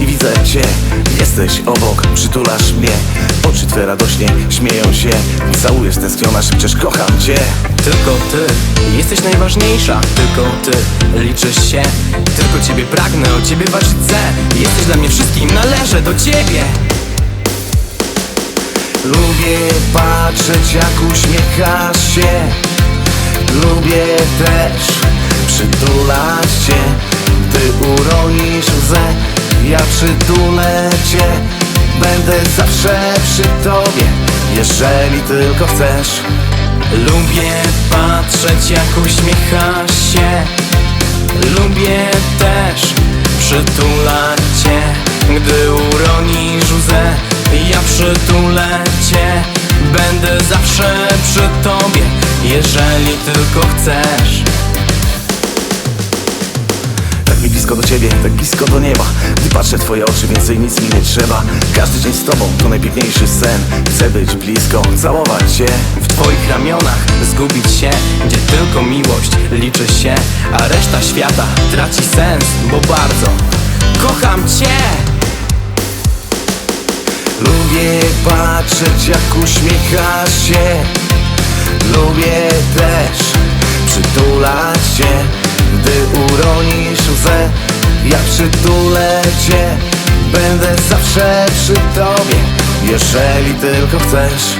i widzę cię. Jesteś obok, przytulasz mnie. Oczy twe radośnie śmieją się. Całujesz tęskniona, szepczesz kocham cię. Tylko ty jesteś najważniejsza. Tylko ty liczysz się. Tylko ciebie pragnę, o ciebie walczyć chcę. Jesteś dla mnie wszystkim, należę do ciebie. Lubię patrzeć jak uśmiechasz się. Lubię też przytulać cię uronisz łzę, ja przytulę cię Będę zawsze przy tobie, jeżeli tylko chcesz. Lubię patrzeć jak uśmiechasz się. Lubię też przytulać cię. Gdy uronisz łzę Ja przytulę cię Będę zawsze przy tobie Jeżeli tylko chcesz blisko do ciebie, tak blisko do nieba. Gdy patrzę twoje oczy, więcej nic mi nie trzeba. Każdy dzień z tobą to najpiękniejszy sen. Chcę być blisko, całować cię W twoich ramionach zgubić się Gdzie tylko miłość liczy się A reszta świata traci sens Bo bardzo kocham cię. Lubię patrzeć jak uśmiechasz się. Lubię też przytulać cię Gdy uronisz łzę, ja przytulę cię Będę zawsze przy tobie, jeżeli tylko chcesz.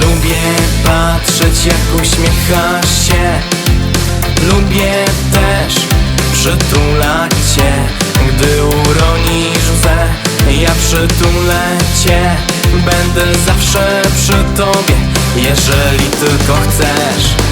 Lubię patrzeć jak uśmiechasz się. Lubię też przytulać cię Gdy uronisz łzę Ja przytulę cię Będę zawsze przy tobie Jeżeli tylko chcesz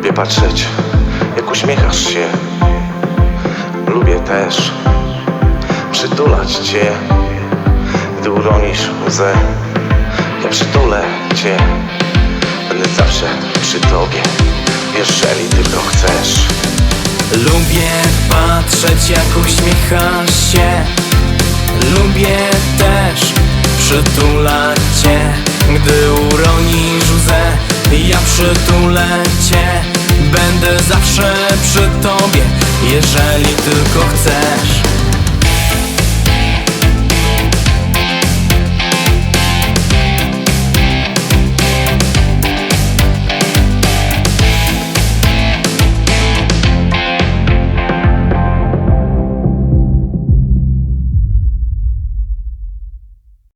Lubię patrzeć, jak uśmiechasz się. Lubię też przytulać cię, gdy uronisz łzę. Ja przytulę cię, będę zawsze przy tobie, jeżeli tylko chcesz. Lubię patrzeć jak uśmiechasz się Lubię też przytulać zawsze przy tobie, jeżeli tylko chcesz.